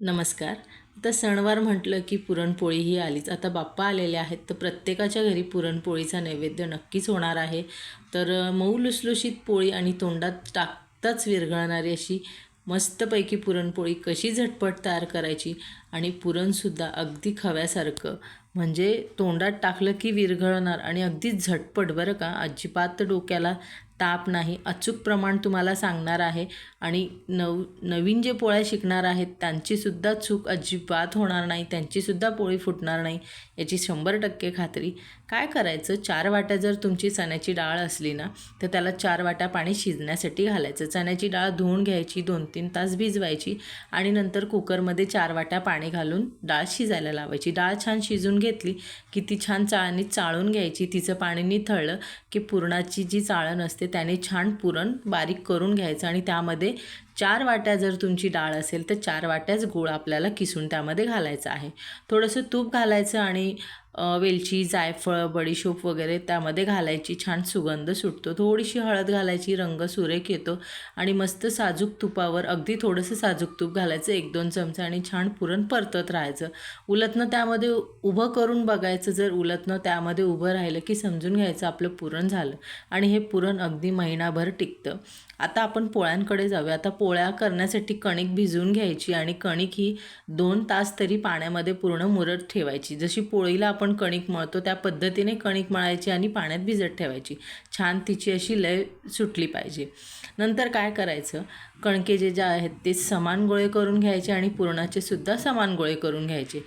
नमस्कार. आता सणवार म्हटलं की पुरणपोळी ही आलीच. आता बाप्पा आलेले आहेत तर प्रत्येकाच्या घरी पुरणपोळीचा नैवेद्य नक्कीच होणार आहे. तर मऊ लुसलुशीत पोळी आणि तोंडात टाकताच विरघळणारी अशी मस्तपैकी पुरणपोळी कशी झटपट तयार करायची आणि पुरणसुद्धा अगदी खव्यासारखं. म्हणजे तोंडात टाकलं की विरघळणार आणि अगदी झटपट बरं का? अजिबात डोक्याला ताप नाही अचूक प्रमाण तुम्हाला सांगणार आहे आणि नव नवीन जे पोळ्या शिकणार आहेत त्यांचीसुद्धा चूक अजिबात होणार नाही त्यांचीसुद्धा पोळी फुटणार नाही याची शंभर टक्के खात्री. काय करायचं? चार वाट्या जर तुमची चण्याची डाळ असली ना तर त्याला चार वाट्या पाणी शिजण्यासाठी घालायचं. चण्याची डाळ धुवून घ्यायची दोन तीन तास भिजवायची आणि नंतर कुकरमध्ये चार वाट्या पाणी घालून डाळ शिजायला लावायची. डाळ छान शिजून घेतली की ती छान चाळणी चाळून घ्यायची. तिचं पाणी निथळलं की पुरणाची जी चाळण असते त्याने छान पुरण बारीक करून घ्यायचं आणि त्यामध्ये चार वाट्या जर तुमची डाळ असेल तर चार वाट्याच गूळ आपल्याला किसून त्यामध्ये घालायचं आहे. थोडंसं तूप घालायचं आणि वेलची जायफळ बडीशोप वगैरे त्यामध्ये घालायची. छान सुगंध सुटतो. थोडीशी हळद घालायची रंग सुरेख येतो आणि मस्त साजूक तुपावर अगदी थोडंसं साजूक तूप घालायचं. एक दोन चमचे आणि छान पुरण परतत राहायचं. उलटनं त्यामध्ये उभं करून बघायचं. जर उलटनं त्यामध्ये उभं राहिलं की समजून घ्यायचं आपलं पुरण झालं आणि हे पुरण अगदी महिनाभर टिकतं. आता आपण पोळ्यांकडे जाऊया. आता पोळ्या करण्यासाठी कणिक भिजवून घ्यायची आणि कणिक ही दोन तास तरी पाण्यामध्ये पूर्ण मुरत ठेवायची. जशी पोळीला आपण आपण कणिक मळतो. त्या पद्धतीने कणिक मळायची आणि पाण्यात भिजत ठेवायची. छान तिची अशी लय सुटली पाहिजे. नंतर काय करायचं? कणके जे ज्या आहेत ते समान गोळे करून घ्यायचे आणि पुरणाचे सुद्धा समान गोळे करून घ्यायचे.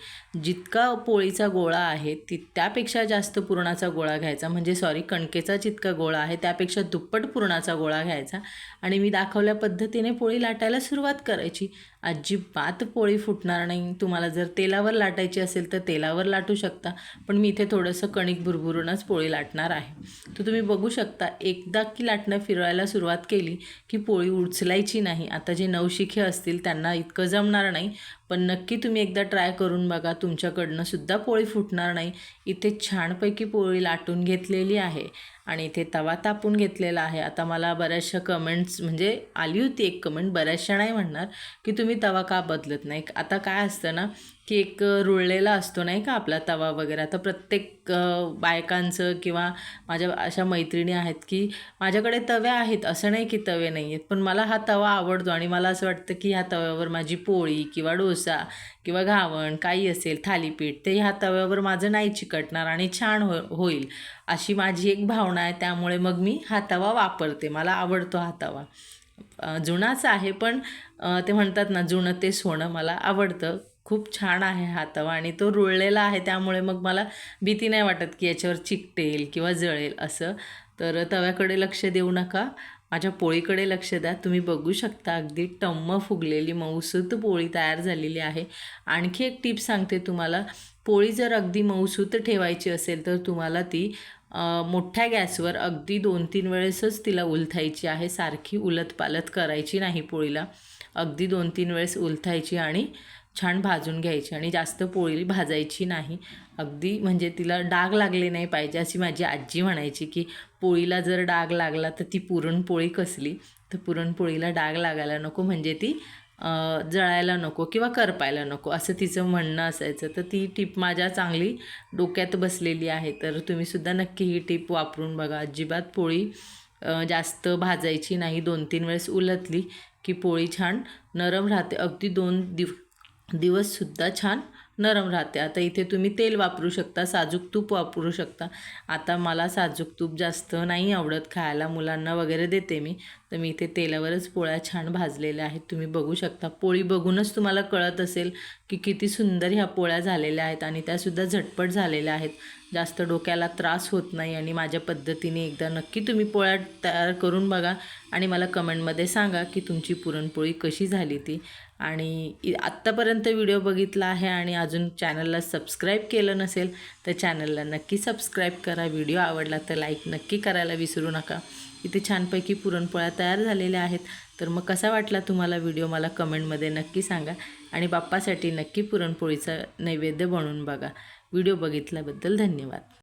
जितका पोळीचा गोळा आहे ती त्यापेक्षा जास्त पुरणाचा गोळा घ्यायचा. म्हणजे सॉरी कणकेचा जितका गोळा आहे त्यापेक्षा दुप्पट पुरणाचा गोळा घ्यायचा. आणि मी दाखवल्या पद्धतीने पोळी लाटायला सुरुवात करायची. अजिबात पोळी फुटणार नाही. तुम्हाला जर तेलावर लाटायची असेल तर तेलावर लाटू शकता. पण मी इथे थोडंसं कणिक भुरभुरूनच पोळी लाटणार आहे. तर तुम्ही बघू शकता एकदा की लाटणं फिरवायला सुरुवात केली की पोळी उचलायची नाही. आता जे नवशिखे असतील त्यांना इतकं जमणार नाही. पण नक्की तुम्ही एकदा ट्राय करून बघा. तुमच्याकडनं सुद्धा पोळी फुटणार नाही. इथे छानपैकी पोळी लाटून घेतलेली आहे आणि इथे तवा तापून घेतलेला आहे. आता मला बऱ्याचशा कमेंट्स म्हणजे आली होती एक कमेंट बऱ्याचशा नाही म्हणणार की तुम्ही तवा का बदलत नाही? आता काय असतं ना की एक रुळलेला असतो नाही का आपला तवा वगैरे. आता प्रत्येक बायकांचं किंवा माझ्या अशा मैत्रिणी आहेत की माझ्याकडे तवे आहेत. असं नाही की तवे नाही आहेत पण मला हा तवा आवडतो आणि मला असं वाटतं की ह्या तव्यावर माझी पोळी किंवा डोस किंवा घावण काही असेल थालीपीठ ते ह्या तव्यावर माझं नाही चिकटणार आणि छान हो होईल अशी माझी एक भावना आहे. त्यामुळे मग मी हा तवा वापरते. मला आवडतो हा तवा. जुनाच आहे पण ते म्हणतात ना जुनं ते सोनं मला आवडतं. खूप छान आहे हा तवा आणि तो रुळलेला आहे. त्यामुळे मग मला भीती नाही वाटत की याच्यावर चिकटेल किंवा जळेल असं. तर तव्याकडे लक्ष देऊ नका. माझ्या पोळीकडे लक्ष द्या. तुम्ही बघू शकता अगदी टम्म फुगलेली मऊसूत पोळी तयार झालेली आहे. आणखी एक टिप सांगते तुम्हाला. पोळी जर अगदी मऊसूत ठेवायची असेल तर तुम्हाला ती मोठ्या गॅसवर अगदी दोन तीन वेळेसच तिला उलथायची आहे. सारखी उलतपालत करायची नाही पोळीला. अगदी दोन तीन वेळेस उलथायची आणि छान भाजून घ्यायची आणि जास्त पोळी भाजायची नाही. अगदी म्हणजे तिला डाग लागले नाही पाहिजे अशी माझी आजी म्हणायची की पोळीला जर डाग लागला तर ती पुरणपोळी कसली? तर पुरणपोळीला डाग लागायला नको म्हणजे ती जळायला नको किंवा करपायला नको असं तिचं म्हणणं असायचं. तर ती टीप माझ्या चांगली डोक्यात बसलेली आहे. तर तुम्हीसुद्धा नक्की ही टीप वापरून बघा. अजिबात पोळी जास्त भाजायची नाही. दोन तीन वेळेस उलटली की पोळी छान नरम राहते. अगदी दोन दिव दिवससुद्धा छान नरम राहते. आता इथे तुम्ही तेल वापरू शकता साजूक तूप वापरू शकता. आता मला साजूक तूप जास्त नाही आवडत. खायला मुलांना वगैरे देते मी. तर मी इथे तेलावरच पोळ्या छान भाजलेल्या आहेत. तुम्ही बघू शकता. पोळी बघूनच तुम्हाला कळत असेल की किती सुंदर ह्या पोळ्या झालेल्या आहेत आणि त्यासुद्धा झटपट झालेल्या आहेत. जास्त डोक्याला त्रास होत नाही आणि माझ्या पद्धतीने एकदा नक्की तुम्ही पोळ्या तयार करून बघा आणि मला कमेंटमध्ये सांगा की तुमची पुरणपोळी कशी झाली ती. आणि आत्तापर्यंत व्हिडिओ बघितला आहे आणि अजून चॅनलला सबस्क्राईब केलं नसेल तर चॅनलला नक्की सबस्क्राईब करा. व्हिडिओ आवडला तर लाईक नक्की करायला विसरू नका. इथे छानपैकी पुरणपोळ्या तयार झालेल्या आहेत. तर मग कसा वाटला तुम्हाला व्हिडिओ मला कमेंटमध्ये नक्की सांगा आणि बाप्पासाठी नक्की पुरणपोळीचा नैवेद्य बनवून बघा. व्हिडिओ बघितल्याबद्दल धन्यवाद.